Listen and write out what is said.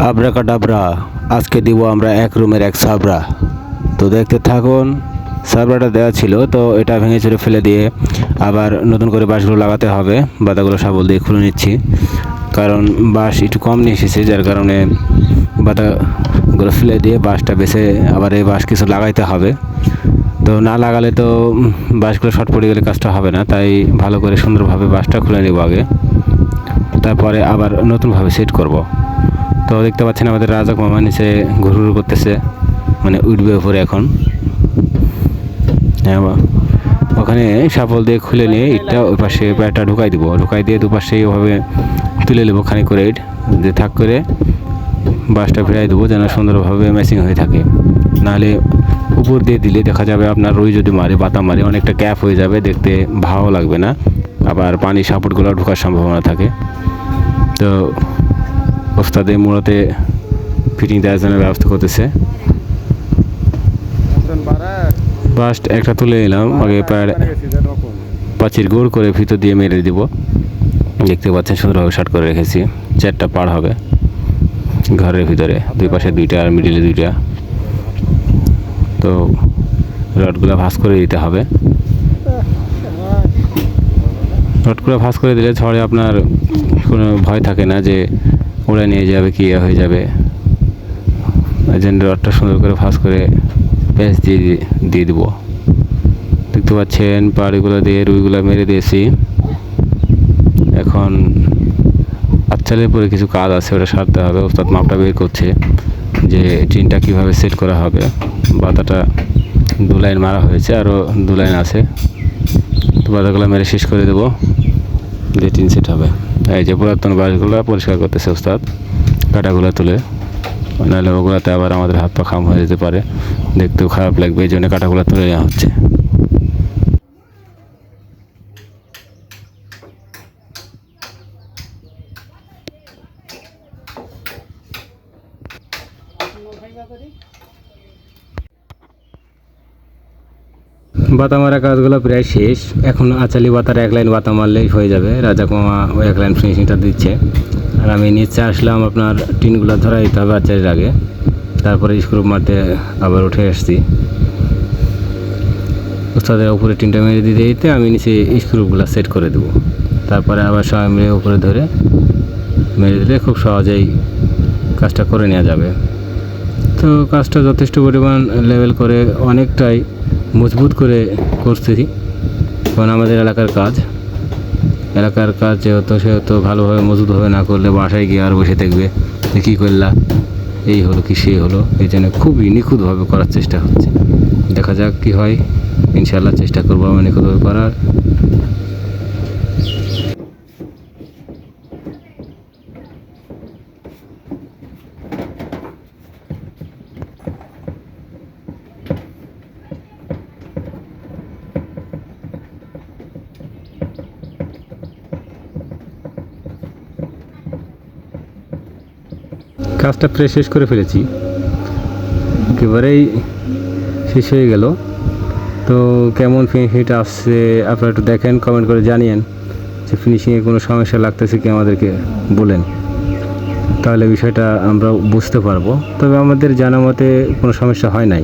আবরা কাটাবরা আজকে দিব আমরা এক রুমের এক সাবরা। তো দেখতে থাকুন, সাবরাটা দেওয়া ছিল, তো এটা ভেঙে চুরে ফেলে দিয়ে আবার নতুন করে বাঁশগুলো লাগাতে হবে। বাতাগুলো শাবল দিয়ে খুলে নিচ্ছি। কারণ বাঁশ একটু কম নিয়ে এসেছে, যার কারণে বাতাগুলো ফেলে দিয়ে বাঁশটা বেছে আবার এই বাঁশ কিছু লাগাইতে হবে। তো না লাগালে তো বাঁশগুলো শর্ট পড়ে গেলে কাজটা হবে না, তাই ভালো করে সুন্দরভাবে বাঁশটা খুলে নেব আগে। তারপরে আবার নতুনভাবে সেট করব। তো দেখতে পাচ্ছেন আমাদের রাজা মামা নিচে ঘুরঘুর করতেছে। মানে উঠবে উপরে এখন। হ্যাঁ ওখানে সাপল দিয়ে খুলে নিয়ে ইটটা ওই পাশে প্যাটটা ঢুকাই দিব। ঢুকাই দিয়ে দুপাশে ওভাবে তুলে নেব খানিক করে ইট। দিয়ে থাক করে বাসটা ফিরাই দেবো যেন সুন্দরভাবে ম্যাচিং হয়ে থাকে। নাহলে উপর দিয়ে দিলে দেখা যাবে আপনার রুই যদি মারে বাতা মারে, অনেকটা ক্যাপ হয়ে যাবে, দেখতে ভালো লাগবে না। আবার পানি সাপোর্টগুলো ঢোকার সম্ভাবনা থাকে। তো ওস্তাদে মূলতে ফিটিং দেওয়ার জন্য ব্যবস্থা করতেছে। ফার্স্ট একটা তুলে নিলাম, আগে প্রায় পাঁচির গোল করে ভিতর দিয়ে মেরে দিব। দেখতে পাচ্ছেন সুন্দরভাবে শার্ট করে রেখেছি, চারটা পার হবে। ঘরের ভিতরে, দুই পাশে দুইটা আর মিডিলে দুইটা। তো রডগুলো ভাঁজ করে দিতে হবে। রডগুলো ভাঁজ করে দিলে ঝড়ে আপনার কোনো ভয় থাকে না যে উড়ে নিয়ে যাবে, কি ইয়ে হয়ে যাবে। জন্য রডটা সুন্দর করে ভাঁজ করে প্যাঁচ দিয়ে দিয়ে দেবো। দেখতে পাচ্ছেন, পাড়িগুলো দিয়ে, রুইগুলো মেরে দিয়েছি। এখন আচ্ছালের পরে কিছু কাজ আছে, ওটা সারতে হবে। ওস্তাদ মাপটা বের করছে যে টিনটা কীভাবে সেট করা হবে। বাতাটা দু লাইন মারা হয়েছে, আরও দু লাইন আছে। তো বাতাগুলো মেরে শেষ করে দেবো দিয়ে টিন সেট হবে। এই যে পুরাতন বাসগুলো পরিষ্কার করতেছে ওস্তাদ কাটাগুলো তুলে। নাহলে ওগুলোতে আবার আমাদের হাত পা খাম হয়ে যেতে পারে। দেখতেও খারাপ লাগবে, এই জন্য কাটাগুলো তুলে নেওয়া হচ্ছে। বাতা মারা কাজগুলো প্রায় শেষ। এখন আচালি বাতার এক লাইন বাতা মারলেই হয়ে যাবে। রাজা কুমা ওই এক লাইন ফিনিশিংটা দিচ্ছে। আর আমি নিচে আসলাম আপনার টিনগুলো ধরা দিতে হবে আচারির আগে। তারপরে স্ক্রু মারতে আবার উঠে আসছি। ওস্তাদের উপরে টিনটা মেরে দিতে দিতে আমি নিচে স্ক্রুপগুলো সেট করে দেবো। তারপরে আবার সবাই মিলে উপরে ধরে মেরে দিলে খুব সহজেই কাজটা করে নেওয়া যাবে। তো কাজটা যথেষ্ট পরিমাণ লেভেল করে অনেকটাই মজবুত করে করতেছি কারণ আমাদের এলাকার কাজ। এলাকার কাজ যেহেতু সেহেতু ভালোভাবে মজবুতভাবে না করলে বাসায় গিয়ে আর বসে থাকবে। যে কী করলা? এই হলো কি সে হলো, এই জন্য খুবই নিখুঁতভাবে করার চেষ্টা হচ্ছে। দেখা যাক কী হয় ইনশাল্লাহ চেষ্টা করব আমি নিখুঁতভাবে করার। কাজটা প্রায় শেষ করে ফেলেছি। একেবারেই শেষ হয়ে গেল। তো কেমন ফিনিশিংটা আসছে আপনারা একটু দেখেন কমেন্ট করে জানিয়েন যে ফিনিশিংয়ে কোনো সমস্যা লাগতেছে কি আমাদেরকে বলেন। তাহলে বিষয়টা আমরা বুঝতে পারব। তবে আমাদের জানা মতে কোনো সমস্যা হয় নাই।